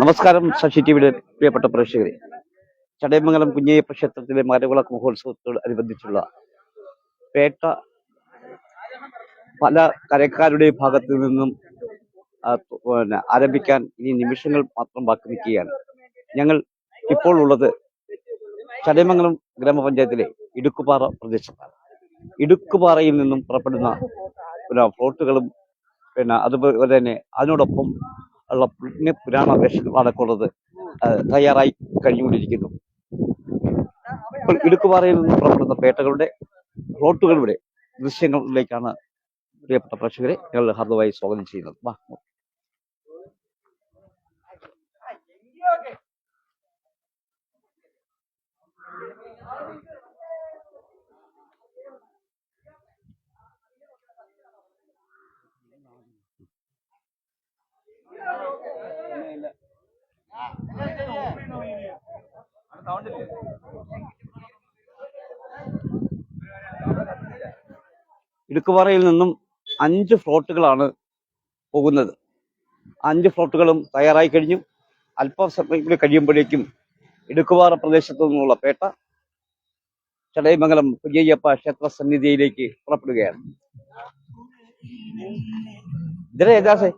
നമസ്കാരം ശശി ടിവിയുടെ പ്രിയപ്പെട്ട പ്രേക്ഷകരെ. ചടയമംഗലം കുഞ്ഞയ്യപ്പ ക്ഷേത്രത്തിലെ മരവിളക്ക് മഹോത്സവത്തോട് അനുബന്ധിച്ചുള്ള പേട്ട പല കരക്കാരുടെ ഭാഗത്തു നിന്നും പിന്നെ ആരംഭിക്കാൻ ഇനി നിമിഷങ്ങൾ മാത്രം ബാക്കി നിൽക്കുകയാണ് ഞങ്ങൾ ഇപ്പോൾ ഉള്ളത് ചടയമംഗലം ഗ്രാമപഞ്ചായത്തിലെ ഇടുക്കുപാറ പ്രദേശത്താണ്. ഇടുക്കുപാറയിൽ നിന്നും പുറപ്പെടുന്ന പിന്നെ ഫ്ലോട്ടുകളും പിന്നെ അതുപോലെ തന്നെ അതിനോടൊപ്പം ഉള്ള പുണ്യ പുരാണ വേഷങ്ങൾ അടക്കമുള്ളത് തയ്യാറായി കഴിഞ്ഞുകൊണ്ടിരിക്കുന്നു. ഇപ്പോൾ ഇടുക്കുപാറയിൽ നിന്ന് പുറപ്പെടുന്ന പേട്ടകളുടെ റോട്ടുകളുടെ ദൃശ്യങ്ങളിലേക്കാണ് പ്രിയപ്പെട്ട പ്രേക്ഷകരെ ഞങ്ങൾ ഹാർദവമായി സ്വാഗതം ചെയ്യുന്നത്. വാ ഇടുക്കുപാറയിൽ നിന്നും അഞ്ച് ഫ്ലോട്ടുകളാണ് പോകുന്നത്. അഞ്ച് ഫ്ലോട്ടുകളും തയ്യാറായി കഴിഞ്ഞു. അല്പം സമയങ്ങളിൽ കഴിയുമ്പോഴേക്കും ഇടുക്കുപാറ പ്രദേശത്തു നിന്നുള്ള പേട്ട ചടയമംഗലം കുഞ്ഞയ്യപ്പ ക്ഷേത്ര സന്നിധിയിലേക്ക് പുറപ്പെടുകയാണ്. ഇതിലെ ഏതാസേ